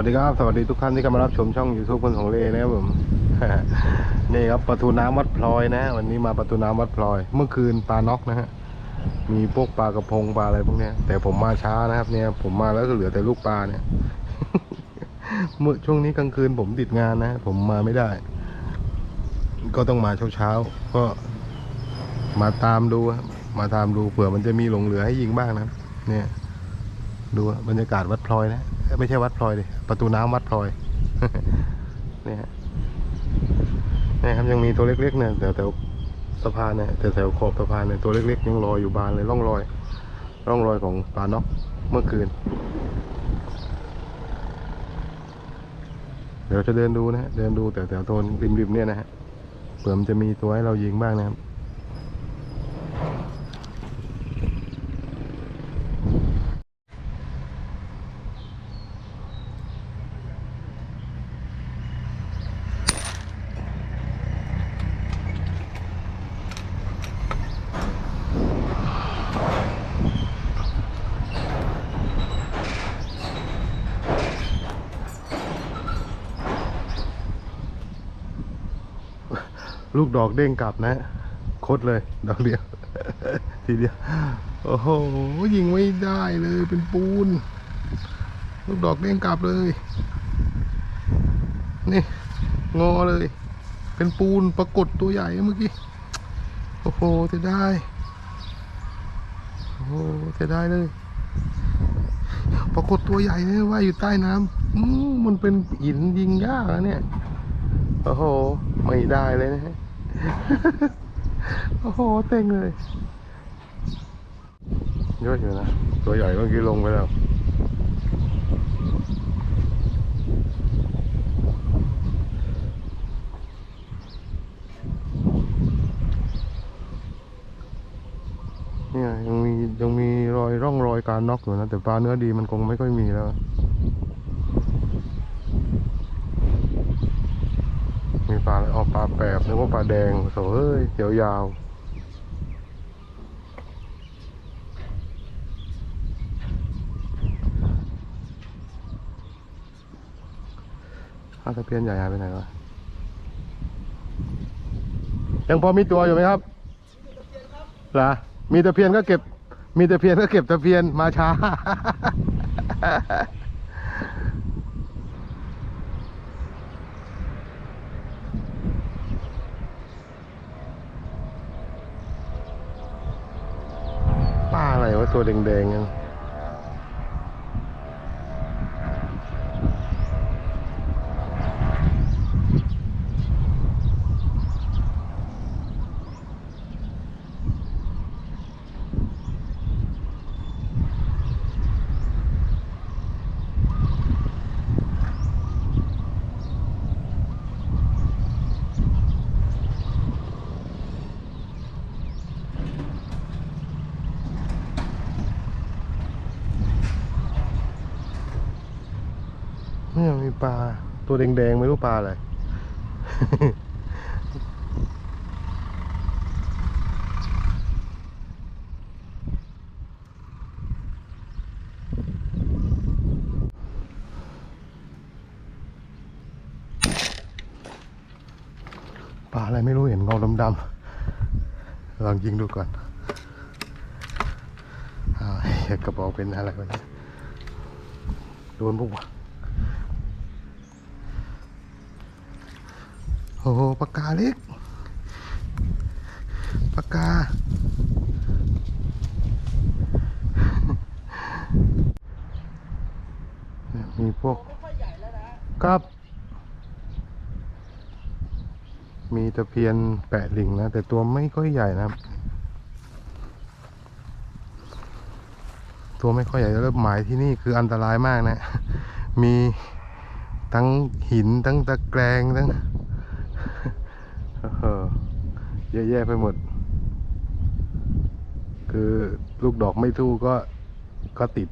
สวัสดีครับสวัสดีทุกท่านที่เข้ามารับชมช่อง YouTube คนของเลนะครับผมนี่ครับประตูน้ำวัดพลอยนะ วันนี้มาประตูน้ำวัดพลอย เมื่อคืนปลาน็อกนะฮะมีพวกปลากระพงปลาอะไรพวกนี้แต่ผมมาช้านะครับ เนี่ย ผมมาแล้วก็เหลือแต่ลูกปลาเนี่ยเมื่อช่วงนี้กลางคืนผมติดงานนะผมมาไม่ได้ ก็ต้องมาเช้าๆก็มาตามดูครับมาตามดูเผื่อมันจะมีหลงเหลือให้ยิงบ้างนะเนี่ย ดูบรรยากาศวัดพลอยนะ ไม่ใช่วัดพลอยดิประตูน้ำวัดพลอยเนี่ยฮะเนี่ยครับยังมีตัวเล็กๆเนี่ยแถวแถวสะพานเนี่ยแถวแถวขอบสะพานเนี่ยตัวเล็กๆยังลอยอยู่บานเลยร่องรอย ร่องรอยของปลาน็อกเมื่อคืน เดี๋ยวจะเดินดูนะฮะเดินดูแต่แถวโซนริมๆเนี่ยนะฮะเผื่อมันจะมีตัวให้เรายิงบ้างนะครับ ลูกดอกเด้งกลับนะคดเลย ดอกเดียว ทีเดียว โอ้โห ยิงไม่ได้เลยเป็นปูน ลูกดอกเด้งกลับเลย นี่ งอเลย เป็นปูนปรากฏตัวใหญ่เมื่อกี้ โอ้โหจะได้ โอ้โหจะได้เลย ปรากฏตัวใหญ่เลยว่ายอยู่ใต้น้ำมมันเป็นหินยิงยากนะเนี่ย โอ้โห ไม่ได้เลยนะฮะ โอ้โห เต็งเลยเยอะอยู่นะ ตัวใหญ่เมื่อกี้ลงไปแล้วเนี่ยยังมียังมีรอยร่องรอยการน็อกอยู่นะ แต่ปลาเนื้อดีมันคงไม่ค่อยมีแล้ว มีป ลาอออกปลาแปบนึกว่าปลาแดงโสเอ้ยเขียวยาวปลาตะเพียนใหญ่ไปไหนวะยังพอมีตัวอยู่ไหมครับเหรอมีตะเพียนก็เก็บ มีตะเพียนก็เก็บตะเพียนมาช้า ว่าตัวแดงๆยัง ปลาตัวแดงๆไม่รู้ปลาอะไร ปลาอะไรไม่รู้เห็นเงาดำๆลองยิงดูก่อนอ่าวเหี้ยกระบอกเป็นอะไรวะเนี่ยโดนพวกวะ โอ้โหปากกาเล็กปากกาเนี่ยมีพวกกับมีตะเพียนแปะลิงนะ แต่ตัวไม่ค่อยใหญ่นะครับ ตัวไม่ค่อยใหญ่แล้วหมายที่นี่คืออันตรายมากนะ มีทั้งหินทั้งตะแกรงทั้ง เยอะแยะไปหมด คือลูกดอกไม่ทู่ก็ก็ติด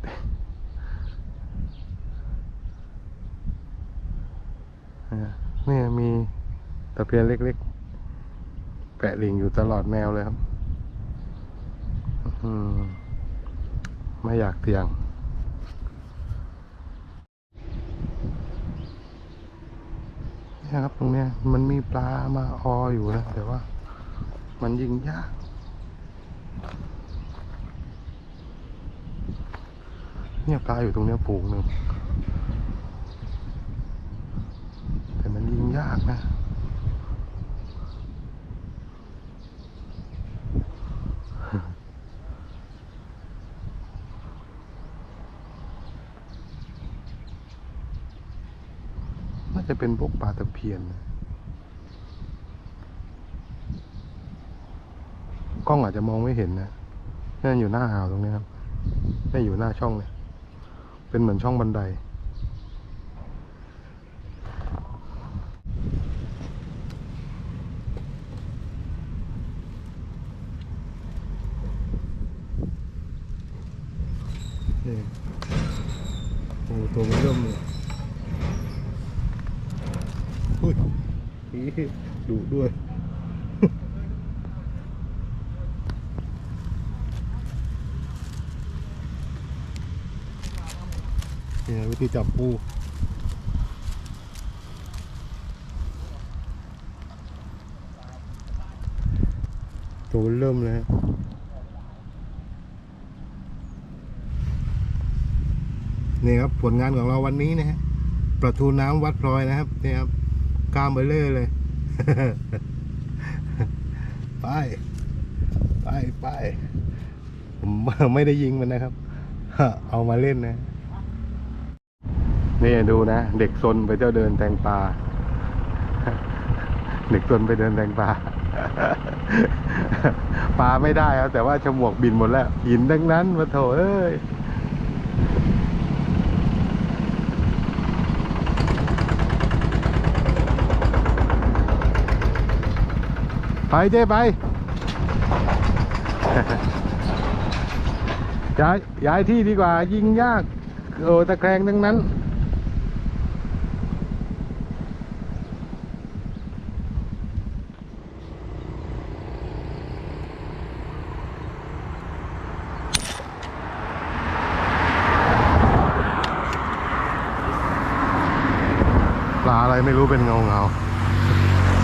เนี่ยมีตะเพียนเล็กๆ แปะลิงอยู่ตลอดแนวเลยครับ ไม่อยากเตียง เนี่ยครับตรงเนี้ยมันมีปลามาอออยู่นะแต่ว่า มันยิงยากเนี่ยปลาอยู่ตรงเนี้ยฝูงหนึ่งแต่มันยิงยากนะ จะเป็นพวกปลาตะเพียนนะกล้องอาจจะมองไม่เห็นนะนั่อยู่หน้าอ่าวตรงนี้ครับนี่อยู่หน้าช่องเลยเป็นเหมือนช่องบันได นี่โอ้ตัวมันเริ่มเลยอุ้ย อีดุด้วย เนี่ยวิธีจับปูตัวเริ่มเลยฮะนี่ครับผลงานของเราวันนี้นะฮะประทูน้ำวัดพลอยนะครับนี่ครับกล้ามเบลเลอร์เลย ไป ไปไปผมไม่ได้ยิงมันนะครับ เอามาเล่นนะ นี่ดูนะ เด็กซนไปเที่ยวเดินแตงปลาเด็กซนไปเดินแตงปลาปลาไม่ได้ครับแต่ว่าฉมวกบินหมดแล้วหินทั้งนั้นมาโถเอ้ย ไปเจ้ไปย้ายย้ายที่ดีกว่า ยิงยากโอ้ตะแครงทั้งนั้น ปลาอะไรไม่รู้เป็นเงาเงา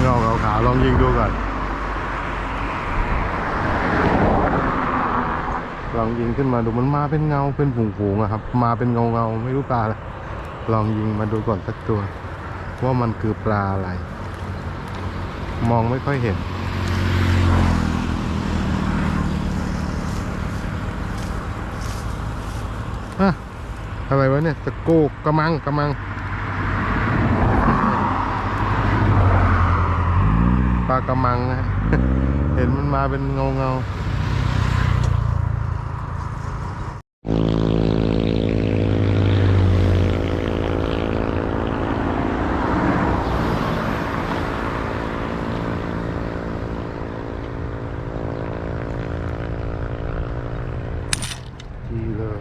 เงาเงาขาวลองยิงดูก่อน องยิงขึ้นมาดูมันมาเป็นเงาเป็นฝูงๆอะครับ มาเป็นเงาเงาไม่รู้ปลาอะลองยิงมาดูก่อนสักตัว ว่ามันคือปลาอะไร มองไม่ค่อยเห็นอะอะไรวะเนี่ยตะโกกกระมังกระมัง ปลากระมังนะเห็นมันมาเป็นเงาเงา ดีเลย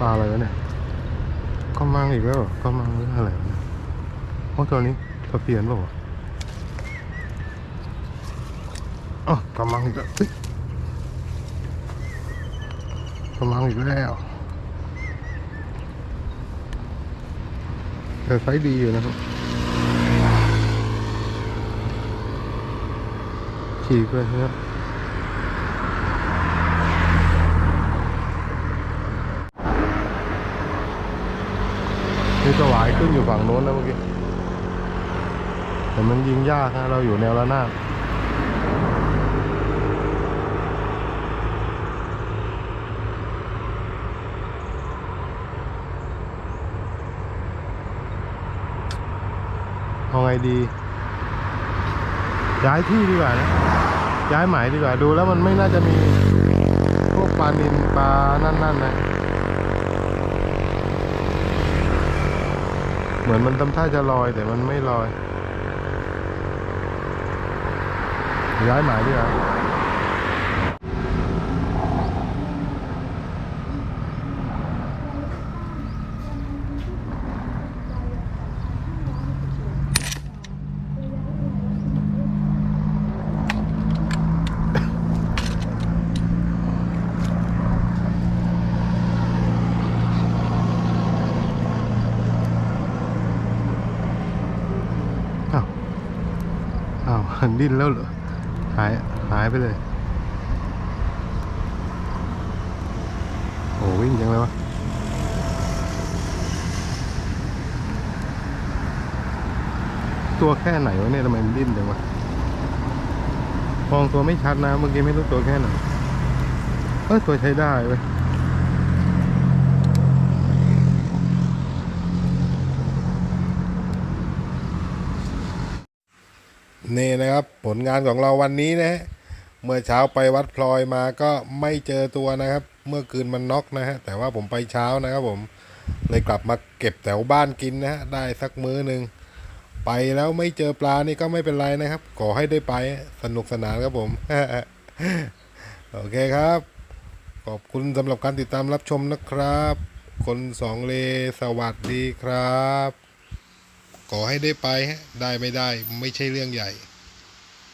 ปลาอะไรวะเนี่ยก็มังอีกแล้วก็มังหรืออะไรวะเนี่ยโอ้ตัวนี้ตะเพียนเปล่าวะอ๋อกำมังอีกแล้วเฮ้ย กำลังอีกแล้วแต่ไซส์ดีอยู่นะครับ ฉีกไปครับนี่สวายขึ้นอยู่ฝั่งโน้นแล้วเมื่อกี้ แต่มันยิงยากนะเราอยู่แนวระนาบ เอาไงดี ย้ายที่ดีกว่านะ ย้ายหมายดีกว่า ดูแล้วมันไม่น่าจะมีพวกปลานินปลานั่นๆนนะเหมือนมันทำท่าจะลอยแต่มันไม่ลอย ย้ายหมายดีกว่า มันดิ้นแล้วเหรอ หายหายไปเลย โอ้วิ่งจังเลยวะตัวแค่ไหนวะเนี่ยทำไมมันดิ้นจังวะมองตัวไม่ชัดนะเมื่อกี้ไม่รู้ตัวแค่ไหนเออตัวใช้ได้เว้ย นี่นะครับ ผลงานของเราวันนี้นะฮะเมื่อเช้าไปวัดพลอยมาก็ไม่เจอตัวนะครับ เมื่อคืนมันน็อกนะฮะแต่ว่าผมไปเช้านะครับผมเลยกลับมาเก็บแถวบ้านกินนะฮะได้สักมื้อหนึ่งไปแล้วไม่เจอปลานี่ก็ไม่เป็นไรนะครับ ขอให้ได้ไปสนุกสนานครับผม โอเคครับ ขอบคุณสำหรับการติดตามรับชมนะครับ คนสองเลสวัสดีครับ ขอให้ได้ไปฮะได้ไม่ได้ไม่ใช่เรื่องใหญ่